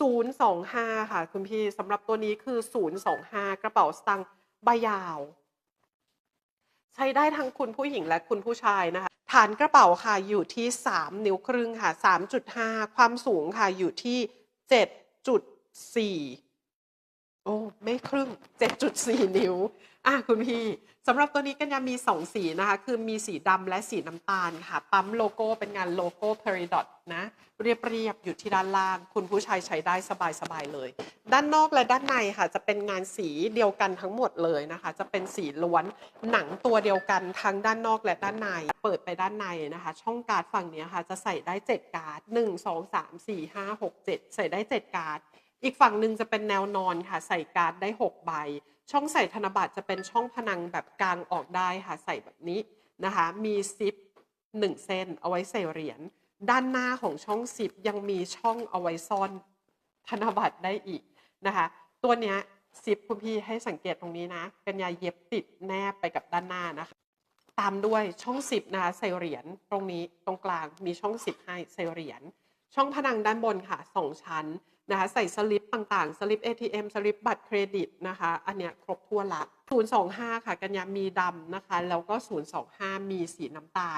025 ค่ะคุณพี่สำหรับตัวนี้คือ 025 กระเป๋าสตางค์ใบยาว ใช้ได้ทั้งคุณผู้หญิงและคุณผู้ชายนะคะ ฐานกระเป๋าค่ะอยู่ที่ 3 นิ้วครึ่งค่ะ 3.5 ความสูงค่ะอยู่ที่ 7.4 โอ้ไม่ครึ่ง 7.4 นิ้วอะคุณพี่สำหรับตัวนี้กันยามี 2 สีนะคะ คือมีสีดำและสีน้ำตาลค่ะ ปั๊มโลโก้เป็นงานโลโก้ Peridot นะ เรียบๆอยู่ที่ด้านล่าง คุณผู้ชายใช้ได้สบายๆเลย ด้านนอกและด้านในค่ะ จะเป็นงานสีเดียวกันทั้งหมดเลยนะคะ จะเป็นสีล้วนหนังตัวเดียวกันทั้งด้านนอกและด้านใน เปิดไปด้านในนะคะ ช่องการ์ดฝั่งนี้ค่ะ จะใส่ได้ 7 การ์ด 1 2 3 4 5 6 7 ใส่ได้ 7 การ์ด อีกฝั่งหนึ่งจะเป็นแนวนอนค่ะ ใส่การ์ดได้ 6 ใบ ช่องใส่ธนบัตรจะเป็นช่องผนังแบบกลางออกได้ค่ะ ใส่แบบนี้นะคะ มีซิป1เส้นเอาไว้ใส่เหรียญ ด้านหน้าของช่องซิปยังมีช่องเอาไว้ซ่อนธนบัตรได้อีกนะคะ ตัวเนี้ยซิปคุณพี่ให้สังเกตตรงนี้นะ เป็นยาเย็บติดแนบไปกับด้านหน้านะคะ ตามด้วยช่องสิบนะคะใส่เหรียญตรงนี้ตรงกลางมีช่องสิบให้ใส่เหรียญ ช่องผนังด้านบนค่ะสองชั้น นะคะใส่สลิปต่างๆ สลิป ATM สลิปบัตรเครดิตนะคะ อันเนี้ยครบทั่วนละ 025 ค่ะ กันยามีดำนะคะ แล้วก็ 025 มีสีน้ำตาล